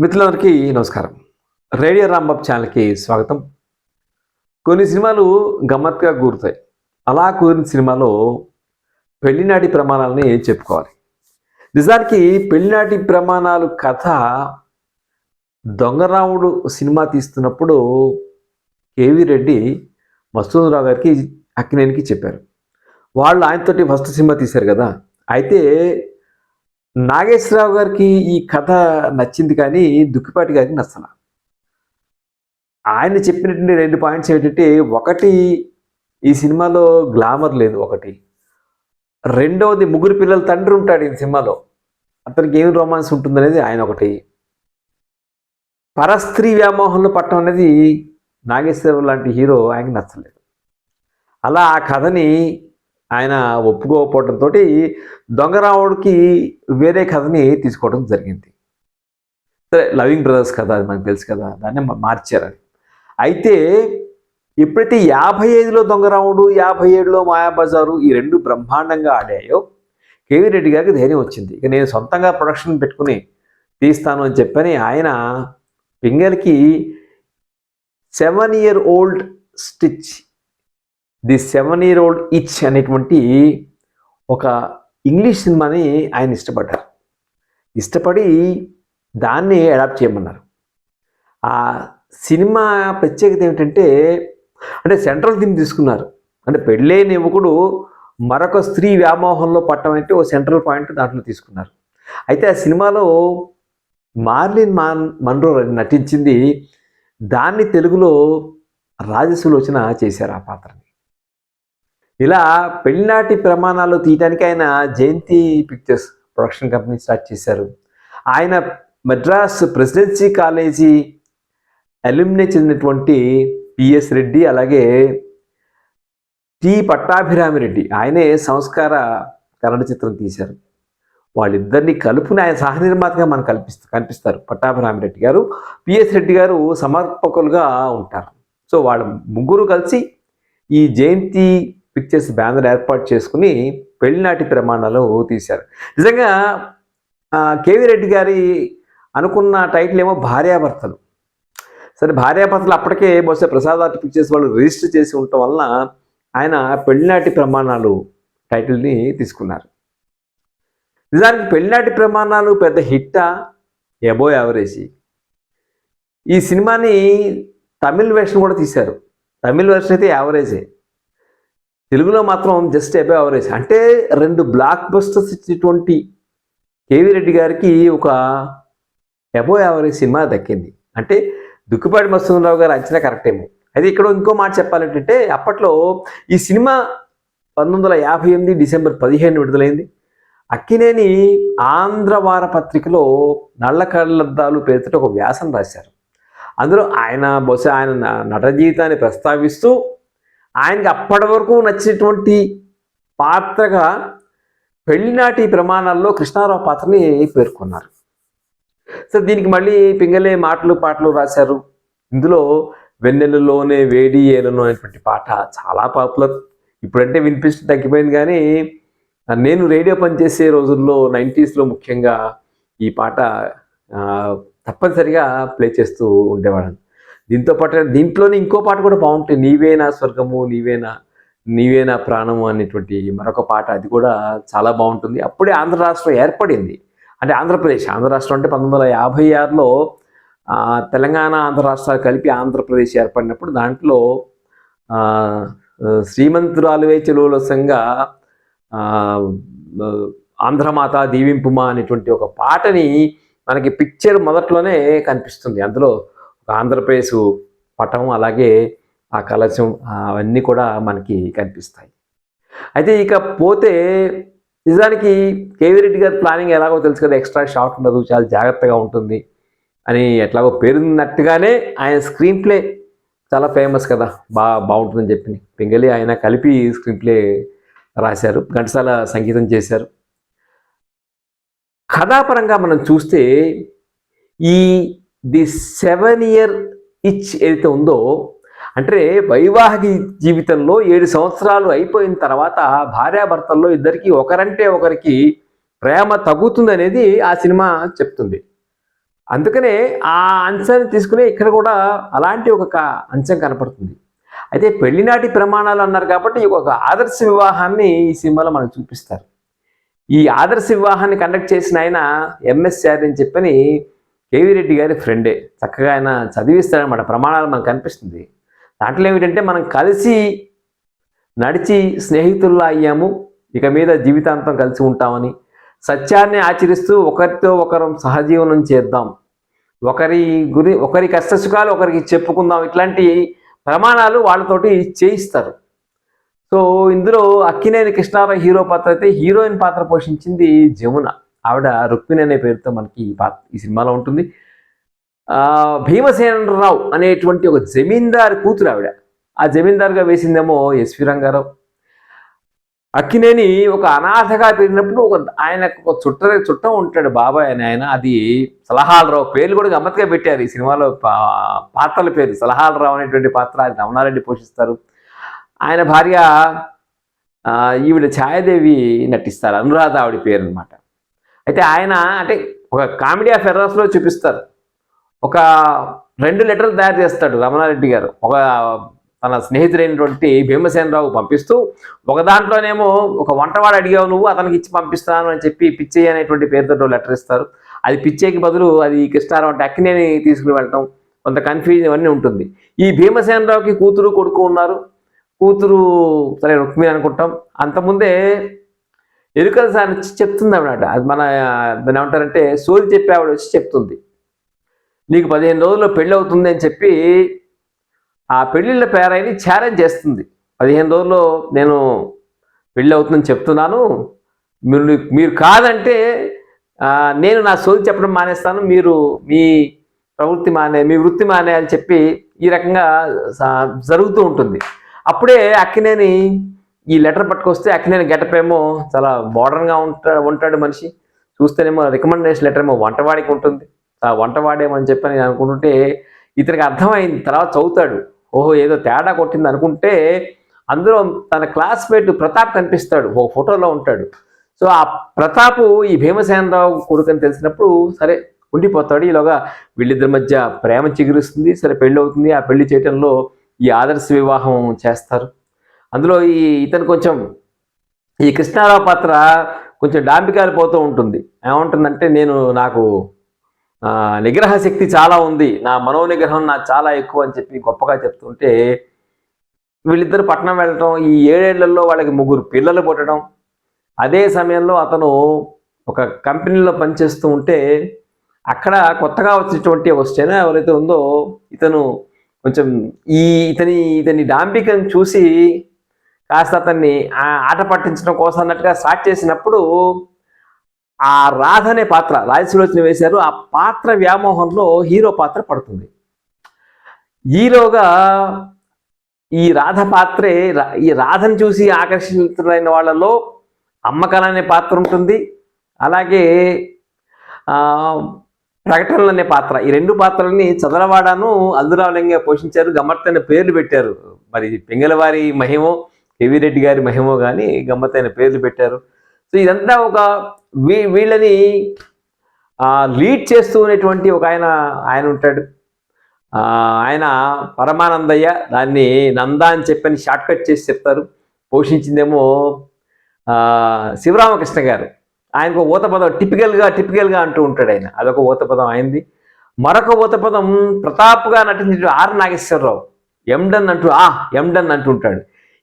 మిత్రులందరికీ నమస్కారం. రేడియో రాంబాబ్ ఛానల్కి స్వాగతం. కొన్ని సినిమాలు గమ్మత్గా కూరుతాయి. అలా కూరిన సినిమాలో పెళ్ళినాటి ప్రమాణాలని చెప్పుకోవాలి. నిజానికి పెళ్ళినాటి ప్రమాణాలు కథ దొంగరాముడు సినిమా తీస్తున్నప్పుడు కేవీ రెడ్డి మస్తూరావు గారికి అక్కినేనికి చెప్పారు. వాళ్ళు ఆయనతోటి ఫస్ట్ సినిమా తీశారు కదా. అయితే నాగేశ్వరరావు గారికి ఈ కథ నచ్చింది కానీ దుక్కిపాటి గారికి నచ్చల. ఆయన చెప్పినటువంటి రెండు పాయింట్స్ ఏంటంటే ఒకటి ఈ సినిమాలో గ్లామర్ లేదు ఒకటి. రెండవది ముగ్గురు పిల్లల తండ్రి ఉంటాడు ఈ సినిమాలో. అతనికి ఏం రొమాన్స్ ఉంటుందనేది ఆయన ఒకటి. పరస్త్రీ వ్యామోహంలో పట్టడం అనేది నాగేశ్వరరావు లాంటి హీరో ఆయనకి నచ్చలేదు. అలా ఆ కథని ఆయన ఒప్పుకోకపోవడంతో దొంగరావుడికి వేరే కథని తీసుకోవడం జరిగింది. సరే లవింగ్ బ్రదర్స్ కథ అది మనకు తెలుసు కదా దాన్ని మార్చారని. మార్చారు అది అయితే ఎప్పుడైతే యాభై ఐదులో దొంగరాముడు యాభై ఏడులో మాయాబజారు ఈ రెండు బ్రహ్మాండంగా ఆడాయో కేవీ రెడ్డి గారికి ధైర్యం వచ్చింది. ఇక నేను సొంతంగా ప్రొడక్షన్ పెట్టుకుని తీస్తాను అని చెప్పని ఆయన పింగల్కి seven year old stitch the seven year old itch అనేటువంటి ఒక ఇంగ్లీష్ సినిమాని ఆయన ఇష్టపడ్డారు. ఇష్టపడి దాన్ని అడాప్ట్ చేయమన్నారు. ఆ సినిమా ప్రత్యేకత ఏమిటంటే అంటే సెంట్రల్ థీమ్ తీసుకున్నారు. అంటే పెళ్ళైన యువకుడు మరొక స్త్రీ వ్యామోహంలో పట్టడం అంటే ఓ సెంట్రల్ పాయింట్ దాంట్లో తీసుకున్నారు. అయితే ఆ సినిమాలో మార్లిన్ మాన్ మన్రో నటించింది దాన్ని తెలుగులో రాజసులోచన చేశారు ఆ పాత్రని. ఇలా పెళ్ళినాటి ప్రమాణాలు తీయటానికి ఆయన Jayanti pictures production company start చేశారు. ఆయన మద్రాస్ ప్రెసిడెన్సీ కాలేజీ అల్యూమినే చెందినటువంటి పిఎస్ రెడ్డి అలాగే టి పట్టాభిరామి రెడ్డి ఆయనే సంస్కార కన్నడ చిత్రం తీశారు. వాళ్ళిద్దరిని కలుపుని ఆయన సహ నిర్మాతగా మనకు కల్పిస్తూ కనిపిస్తారు. పట్టాభిరామి రెడ్డి గారు పిఎస్ రెడ్డి గారు సమర్పకులుగా ఉంటారు. సో వాళ్ళ ముగ్గురు కలిసి ఈ జయంతి పిక్చర్స్ బ్యానర్ ఏర్పాటు చేసుకుని పెళ్ళినాటి ప్రమాణాలు తీశారు. నిజంగా కేవీ రెడ్డి గారి అనుకున్న టైటిల్ ఏమో భార్యాభర్తలు. సరే భార్యాభర్తలు అప్పటికే బహుశా ప్రసాద్ ఆర్ట్ పిక్చర్స్ వాళ్ళు రిజిస్టర్ చేసి ఉండటం వలన ఆయన పెళ్ళినాటి ప్రమాణాలు టైటిల్ని తీసుకున్నారు. నిజానికి పెళ్ళినాటి ప్రమాణాలు పెద్ద హిట్టా? Above average. ఈ సినిమాని తమిళ్ వెర్షన్ కూడా తీశారు. తమిళ్ వెర్షన్ అయితే యావరేజే. తెలుగులో మాత్రం జస్ట్ అబౌవ్ అవరేజ్ అంటే రెండు బ్లాక్ బస్టర్స్ ఇచ్చినటువంటి కేవీ రెడ్డి గారికి ఒక ఎబో యావరేజ్ సినిమా దక్కింది. అంటే దుక్కుపాటి మస్తూరావు గారు అంచనా కరెక్ట్ ఏమో. అయితే ఇక్కడ ఇంకో మాట చెప్పాలంటే అప్పట్లో ఈ సినిమా పంతొమ్మిది వందల యాభై ఎనిమిది డిసెంబర్ పదిహేను విడుదలైంది. అక్కినేని ఆంధ్ర వార పత్రికలో నల్ల కళ్ళద్దాలు పేరుతో ఒక వ్యాసం రాశారు. అందులో ఆయన బహుశా ఆయన నట జీవితాన్ని ప్రస్తావిస్తూ ఆయనకి అప్పటి వరకు నచ్చినటువంటి పాత్రగా పెళ్ళినాటి ప్రమాణాల్లో కృష్ణారావు పాత్రని పేర్కొన్నారు. సో దీనికి మళ్ళీ పింగళే మాటలు పాటలు రాశారు. ఇందులో వెన్నెలలోనే వేడి ఏలను అనేటువంటి పాట చాలా పాపులర్. ఇప్పుడంటే వినిపిస్తూ తగ్గిపోయింది కానీ నేను రేడియో పనిచేసే రోజుల్లో నైంటీస్లో ముఖ్యంగా ఈ పాట తప్పనిసరిగా ప్లే చేస్తూ ఉండేవాళ్ళం. దీంతో పాటు దీంట్లోనే ఇంకో పాట కూడా బాగుంటుంది. నీవేనా స్వర్గము నీవేనా నీవేనా ప్రాణము అనేటువంటి మరొక పాట. అది కూడా చాలా బాగుంటుంది. అప్పుడే ఆంధ్ర రాష్ట్రం ఏర్పడింది. అంటే ఆంధ్రప్రదేశ్ ఆంధ్ర రాష్ట్రం అంటే పంతొమ్మిది వందల యాభై ఆరులో తెలంగాణ ఆంధ్ర రాష్ట్రాలు కలిపి ఆంధ్రప్రదేశ్ ఏర్పడినప్పుడు దాంట్లో శ్రీమంతురాలువే చెలువలసంగా ఆంధ్రమాత దీవింపుమా అనేటువంటి ఒక పాటని మనకి పిక్చర్ మొదట్లోనే కనిపిస్తుంది. అందులో ఆంధ్రప్రదేశ్ పటం అలాగే ఆ కలశం అవన్నీ కూడా మనకి కనిపిస్తాయి. అయితే ఇక పోతే నిజానికి కేవీ రెడ్డి గారి ప్లానింగ్ ఎలాగో తెలుసు కదా ఎక్స్ట్రా షాట్ ఉండదు చాలా జాగ్రత్తగా ఉంటుంది అని ఎట్లాగో పేరున్నట్టుగానే ఆయన స్క్రీన్ ప్లే చాలా ఫేమస్ కదా బాగా బాగుంటుందని చెప్పి. పింగళి ఆయన కలిపి స్క్రీన్ ప్లే రాశారు ఘంటసాల సంగీతం చేశారు. కథాపరంగా మనం చూస్తే ఈ ది సెవెన్ ఇయర్ ఇచ్ ఏదైతే ఉందో అంటే వైవాహిక జీవితంలో ఏడు సంవత్సరాలు అయిపోయిన తర్వాత భార్యాభర్తల్లో ఇద్దరికి ఒకరంటే ఒకరికి ప్రేమ తగ్గుతుంది అనేది ఆ సినిమా చెప్తుంది. అందుకనే ఆ అంశాన్ని తీసుకుని ఇక్కడ కూడా అలాంటి ఒక అంశం కనపడుతుంది. అయితే పెళ్ళినాటి ప్రమాణాలు అన్నారు కాబట్టి ఒక ఆదర్శ వివాహాన్ని ఈ సినిమాలో మనకు చూపిస్తారు. ఈ ఆదర్శ వివాహాన్ని కండక్ట్ చేసిన ఆయన ఎంఎస్ శారీ అని చెప్పని కేవీ రెడ్డి గారి ఫ్రెండే చక్కగా ఆయన చదివిస్తాడనమాట ప్రమాణాలు మనకు కనిపిస్తుంది. దాంట్లో ఏమిటంటే మనం కలిసి నడిచి స్నేహితుల్లా అయ్యాము ఇక మీద జీవితాంతం కలిసి ఉంటామని. సత్యాన్ని ఆచరిస్తూ ఒకరితో ఒకరం సహజీవనం చేద్దాం. ఒకరి గురి ఒకరి కష్టసుఖాలు ఒకరికి చెప్పుకుందాం. ఇట్లాంటి ప్రమాణాలు వాళ్ళతోటి చేయిస్తారు. సో ఇందులో అక్కినేని కృష్ణారావు హీరో పాత్ర అయితే హీరోయిన్ పాత్ర పోషించింది జమున ఆవిడ రుక్మిణి అనే పేరుతో మనకి ఈ పాత్ర ఈ సినిమాలో ఉంటుంది. ఆ, భీమసేనరావు అనేటువంటి ఒక జమీందారు కూతురు ఆవిడ. ఆ జమీందారుగా వేసిందేమో ఎస్వి రంగారావు. అక్కినేని ఒక అనాథగా పెరిగినప్పుడు ఒక ఆయన ఒక చుట్ట చుట్టం ఉంటాడు బాబాయ్ అని ఆయన. అది సలహాలరావు పేర్లు కూడా గమ్మత్తుగా పెట్టారు ఈ సినిమాలో. పా- పాత్రల పేరు సలహాలరావు అనేటువంటి పాత్ర అది రమణారెడ్డి పోషిస్తారు. ఆయన భార్య ఈవిడ ఛాయాదేవి నటిస్తారు. అనురాధ ఆవిడ పేరు అనమాట అయితే ఆయన అంటే ఒక కామెడీ ఆఫ్ ఎర్రర్స్లో చూపిస్తారు. ఒక రెండు లెటర్లు తయారు చేస్తాడు రమణారెడ్డి గారు. ఒక తన స్నేహితుడైనటువంటి భీమసేనరావు పంపిస్తూ ఒక దాంట్లోనేమో ఒక వంటవాడు అడిగావు నువ్వు అతనికి ఇచ్చి పంపిస్తాను అని చెప్పి పిచ్చయ్య అనేటువంటి పేరుతో లెటర్ ఇస్తారు. అది పిచ్చయ్యకి బదులు అది కృష్ణారావు అంటే అక్కినేని తీసుకుని వెళ్ళటం కొంత కన్ఫ్యూజన్ ఇవన్నీ ఉంటుంది. ఈ భీమసేనరావుకి కూతురు కొడుకు ఉన్నారు. కూతురు సరే రుక్మిణి అనుకుంటాం. అంతకుముందే ఎరుకల సార్ వచ్చి చెప్తుంది అన్నమాట అది మన దాన్ని ఏమంటారంటే సోది చెప్పి ఆవిడ వచ్చి చెప్తుంది. నీకు పదిహేను రోజుల్లో పెళ్ళి అవుతుంది అని చెప్పి ఆ పెళ్ళిళ్ళ పేరైని ఛాలెంజ్ చేస్తుంది. పదిహేను రోజుల్లో నేను పెళ్ళి అవుతుందని చెప్తున్నాను. మీరు మీరు కాదంటే నేను నా సోది చెప్పడం మానేస్తాను. మీరు మీ ప్రవృత్తి మానే మీ వృత్తి మానే అని చెప్పి ఈ రకంగా జరుగుతూ ఉంటుంది. అప్పుడే అక్కినేని ఈ లెటర్ పట్టుకొస్తే అక్కినేని గెటప్ ఏమో చాలా మోడర్న్గా ఉంటా ఉంటాడు మనిషి. చూస్తేనేమో రికమెండేషన్ లెటర్ ఏమో వంటవాడికి ఉంటుంది. ఆ వంటవాడేమని చెప్పి నేను అనుకుంటుంటే ఇతనికి అర్థమైంది. తర్వాత చదువుతాడు. ఓహో ఏదో తేడా కొట్టింది అనుకుంటే అందులో తన క్లాస్మేట్ ప్రతాప్ కనిపిస్తాడు. ఓ ఫోటోలో ఉంటాడు. సో ఆ ప్రతాపు ఈ భీమసేనరావు కొడుకని తెలిసినప్పుడు సరే ఉండిపోతాడు. ఈలోగా వీళ్ళిద్దరి మధ్య ప్రేమ చిగురుస్తుంది. సరే పెళ్ళి అవుతుంది ఆ పెళ్ళి చేయటంలో ఈ ఆదర్శ వివాహం చేస్తారు. అందులో ఈ ఇతను కొంచెం ఈ కృష్ణారావు పాత్ర కొంచెం డాంబికాలు పోతూ ఉంటుంది. ఏమంటుందంటే నేను నాకు నిగ్రహ శక్తి చాలా ఉంది. నా మనో నిగ్రహం నాకు చాలా ఎక్కువ అని చెప్పి గొప్పగా చెప్తుంటే వీళ్ళిద్దరు పట్టణం వెళ్ళటం ఈ ఏడేళ్ళలో వాళ్ళకి ముగ్గురు పిల్లలు పుట్టడం అదే సమయంలో అతను ఒక కంపెనీలో పనిచేస్తూ ఉంటే అక్కడ కొత్తగా వచ్చినటువంటి ఒక స్టెనో ఎవరైతే ఉందో ఇతను కొంచెం ఈ ఇతని ఇతని డాంబికం చూసి కాస్త అతన్ని ఆ ఆట పట్టించడం కోసం అన్నట్టుగా స్టార్ట్ చేసినప్పుడు ఆ రాధ అనే పాత్ర రాజసులోచన వేశారు. ఆ పాత్ర వ్యామోహంలో హీరో పాత్ర పడుతుంది. ఈలోగా ఈ రాధ పాత్రే రా- ఈ రాధను చూసి ఆకర్షితులైన వాళ్ళలో అమ్మకల అనే పాత్ర ఉంటుంది. అలాగే ప్రకటనలు అనే పాత్ర. ఈ రెండు పాత్రలని చదలవాడను అల్దురావలింగ పోషించారు. గమ్మత్తైన పేర్లు పెట్టారు. మరి పెంగలవారి మహిమో రెడ్డి గారి మహిమో కానీ గమ్మత్తైన పేర్లు పెట్టారు. సో ఇదంతా ఒక వీ వీళ్ళని లీడ్ చేస్తూ ఉన్నటువంటి ఒక ఆయన ఆయన ఉంటాడు. ఆయన పరమానందయ్య దాన్ని నంద అని చెప్పని షార్ట్ కట్ చేసి చెప్తారు. పోషించిందేమో శివరామకృష్ణ గారు. ఆయనకు ఊత పదం టిపికల్గా టిపికల్గా అంటూ ఉంటాడు ఆయన. అదొక ఊత పదం అయింది. మరొక ఊత పదం ప్రతాప్గా నటించిన ఆర్ నాగేశ్వరరావు. ఎండన్ అంటూ ఆ ఎండన్ అంటుంటాడు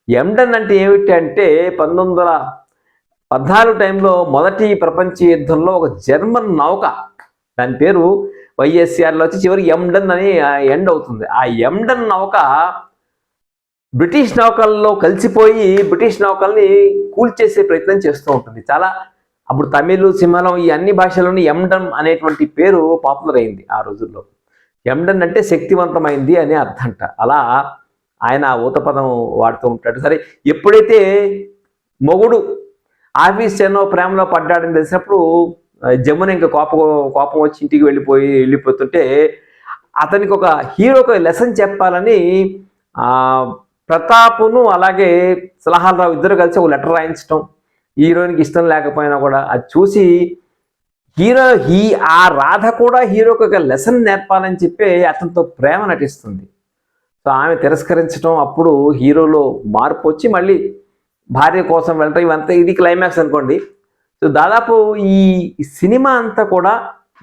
ఎండన్ అంటే ఏమిటి అంటే పంతొమ్మిది వందల పద్నాలుగు టైంలో మొదటి ప్రపంచ యుద్ధంలో ఒక జర్మన్ నౌక దాని పేరు వైఎస్ఆర్లో వచ్చి చివరి ఎండన్ అని ఎండ్ అవుతుంది. ఆ ఎండన్ నౌక బ్రిటిష్ నౌకల్లో కలిసిపోయి బ్రిటిష్ నౌకల్ని కూల్చేసే ప్రయత్నం చేస్తూ ఉంటుంది. చాలా అప్పుడు తమిళ్ సింహళం ఈ అన్ని భాషల్లోని ఎండన్ అనేటువంటి పేరు పాపులర్ అయింది ఆ రోజుల్లో. ఎండన్ అంటే శక్తివంతమైంది అని అర్థంట. అలా ఆయన ఆ వాడుతూ ఉంటాడు. సరే ఎప్పుడైతే మొగుడు ఆఫీస్ ఎన్నో ప్రేమలో పడ్డాడని తెలిసినప్పుడు జమున ఇంకా కోపం కోపం వచ్చి ఇంటికి వెళ్ళిపోయి వెళ్ళిపోతుంటే అతనికి ఒక హీరోకి లెసన్ చెప్పాలని ప్రతాపును అలాగే సలహాలరావు ఇద్దరు కలిసి ఒక లెటర్ రాయించడం హీరోయిన్కి ఇష్టం లేకపోయినా కూడా అది చూసి హీరో హీ ఆ రాధ కూడా హీరోకి ఒక లెసన్ నేర్పాలని చెప్పి అతనితో ప్రేమ నటిస్తుంది. సో ఆమె తిరస్కరించడం అప్పుడు హీరోలో మార్పు వచ్చి మళ్ళీ భార్య కోసం వెళ్ళటం ఇవంతా ఇది క్లైమాక్స్ అనుకోండి. సో దాదాపు ఈ సినిమా అంతా కూడా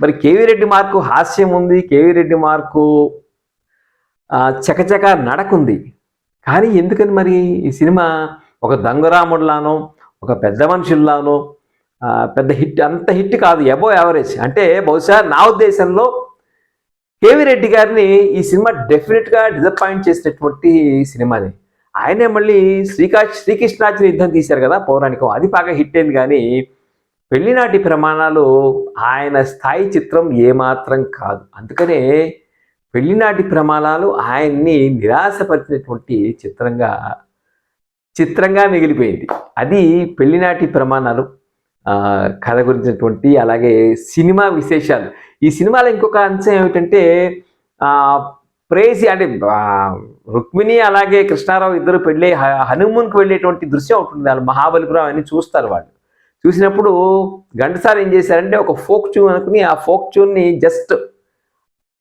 మరి కేవీ రెడ్డి మార్కు హాస్యం ఉంది కేవీ రెడ్డి మార్కు చకచక నడకుంది. కానీ ఎందుకని మరి ఈ సినిమా ఒక దొంగరాముడిలానో ఒక పెద్ద మనుషుల్లానో పెద్ద హిట్ అంత హిట్ కాదు ఎబో యావరేజ్ అంటే బహుశా నా ఉద్దేశంలో కేవీ రెడ్డి గారిని ఈ సినిమా డెఫినెట్గా డిసప్పాయింట్ చేసినటువంటి సినిమాని. ఆయనే మళ్ళీ శ్రీకా శ్రీకృష్ణార్జున యుద్ధం తీశారు కదా పౌరాణికం. అది బాగా హిట్ అయింది కానీ పెళ్ళినాటి ప్రమాణాలు ఆయన స్థాయి చిత్రం ఏమాత్రం కాదు. అందుకనే పెళ్ళినాటి ప్రమాణాలు ఆయన్ని నిరాశపరిచినటువంటి చిత్రంగా చిత్రంగా మిగిలిపోయింది. అది పెళ్ళినాటి ప్రమాణాలు. కథ గురించినటువంటి అలాగే సినిమా విశేషాలు. ఈ సినిమాలో ఇంకొక అంశం ఏమిటంటే ప్రేసి అంటే రుక్మిణి అలాగే కృష్ణారావు ఇద్దరు పెళ్ళి హ- హనుమూన్కి వెళ్ళేటువంటి దృశ్యం ఉంటుంది వాళ్ళు మహాబలిపురం అని చూస్తారు వాళ్ళు. చూసినప్పుడు గంటసారి ఏం చేశారంటే ఒక ఫోక్ ట్యూన్ అనుకుని ఆ ఫోక్ ట్యూన్ని జస్ట్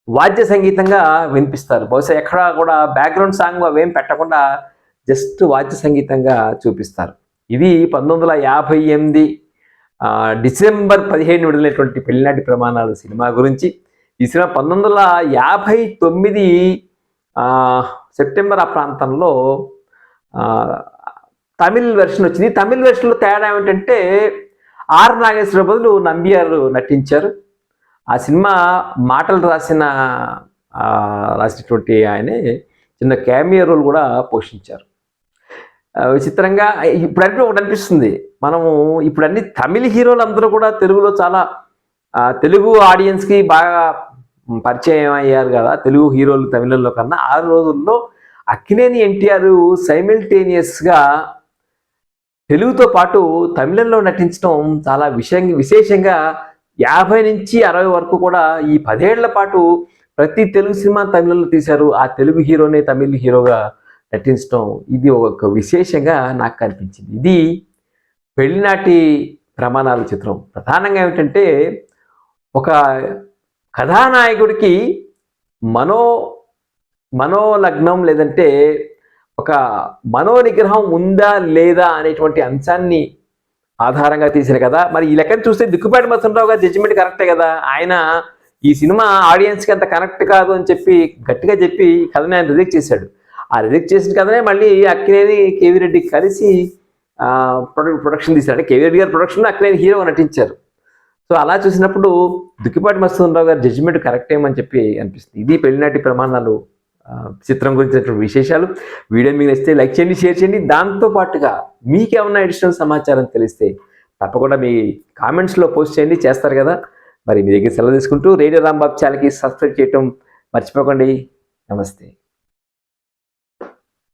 వాద్య సంగీతంగా వినిపిస్తారు. బహుశా ఎక్కడ కూడా బ్యాక్గ్రౌండ్ సాంగ్ అవేం పెట్టకుండా జస్ట్ వాద్య సంగీతంగా చూపిస్తారు. ఇది పంతొమ్మిది వందల యాభై ఎనిమిది డిసెంబర్ పదిహేను విడుదలైనటువంటి పెళ్ళినాటి ప్రమాణాలు సినిమా గురించి. ఈ సినిమా పంతొమ్మిది వందల యాభై తొమ్మిది సెప్టెంబర్ ఆ ప్రాంతంలో తమిళ్ వెర్షన్ వచ్చింది. తమిళ్ వెర్షన్లో తేడా ఏమిటంటే ఆర్ నాగేశ్వర బదులు నంబియారు నటించారు. ఆ సినిమా మాటలు రాసిన రాసినటువంటి ఆయనే చిన్న క్యామియో రోల్ కూడా పోషించారు. విచిత్రంగా ఇప్పుడు ఒకటి అనిపిస్తుంది. మనము ఇప్పుడు అన్ని తమిళ హీరోలు అందరూ కూడా తెలుగులో చాలా తెలుగు ఆడియన్స్కి బాగా పరిచయం అయ్యారు కదా తెలుగు హీరోలు తమిళంలో కన్నా. ఆ రోజుల్లో అక్కినేని ఎన్టీఆర్ సైమిల్టేనియస్గా తెలుగుతో పాటు తమిళంలో నటించడం చాలా విషయం విశేషంగా యాభై నుంచి అరవై వరకు కూడా ఈ పదేళ్ళ పాటు ప్రతి తెలుగు సినిమా తమిళంలో తీశారు. ఆ తెలుగు హీరోనే తమిళ హీరోగా నటించడం ఇది ఒక విశేషంగా నాకు కనిపించింది ఇది పెళ్ళినాటి ప్రమాణాల చిత్రం. ప్రధానంగా ఏమిటంటే ఒక కథానాయకుడికి మనో మనోలగ్నం లేదంటే ఒక మనోనిగ్రహం ఉందా లేదా అనేటువంటి అంశాన్ని ఆధారంగా తీసిన కదా మరి ఈ లెక్కను చూస్తే దిక్కుపాటి మసనరావు గారి జడ్జిమెంట్ కరెక్టే కదా. ఆయన ఈ సినిమా ఆడియన్స్కి అంత కనెక్ట్ కాదు అని చెప్పి గట్టిగా చెప్పి కథని ఆయన రిజెక్ట్ చేశాడు. ఆ రిజెక్ట్ చేసిన కథనే మళ్ళీ అక్కినేని కేవీ రెడ్డి కలిసి ప్రొడక్ట్ ప్రొడక్షన్ తీశారు అంటే కేవీ రెడ్డి గారి ప్రొడక్షన్ అక్కినేని హీరోగా నటించారు. సో అలా చూసినప్పుడు దుక్కిపాటి మస్తూరావు గారి జడ్జిమెంట్ కరెక్ట్ ఏమని చెప్పి అనిపిస్తుంది. ఇది పెళ్ళినాటి ప్రమాణాలు చిత్రం గురించినటువంటి విశేషాలు. వీడియో మీకు నచ్చితే లైక్ చేయండి షేర్ చేయండి. దాంతో పాటుగా మీకేమన్నా అడిషనల్ సమాచారం తెలిస్తే తప్పకుండా మీ కామెంట్స్లో పోస్ట్ చేయండి. చేస్తారు కదా. మరి మీ దగ్గర సెలవు తీసుకుంటూ రేడియో రాంబాబు ఛానల్కి సబ్స్క్రైబ్ చేయటం మర్చిపోకండి. నమస్తే.